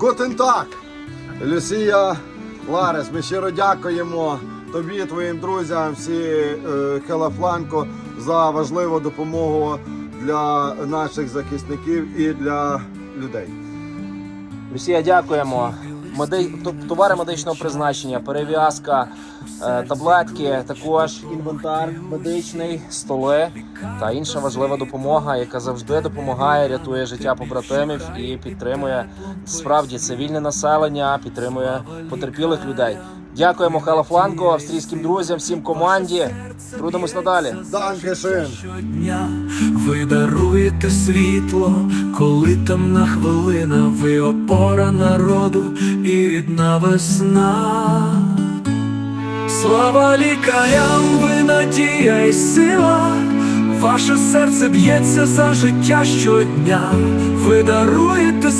Гутен Tag! Люсія Ларес, ми щиро дякуємо тобі, твоїм друзям, всі е, Хелафланко за важливу допомогу для наших захисників і для людей. Люсія, дякуємо. Товари медичного призначення, перев'язка, е, таблетки, також інвентар медичний, столи та інша важлива допомога, яка завжди допомагає, рятує життя побратимів і підтримує справді цивільне населення, підтримує потерпілих людей. Дякуємо Хелафланко, австрійським друзям, всім команді. Трудимось надалі. Щодня ви даруєте світло, коли темна хвилина, ви опора народу і рідна весна. Слава лікарям, ви надія і сила, ваше серце б'ється за життя щодня, ви даруєте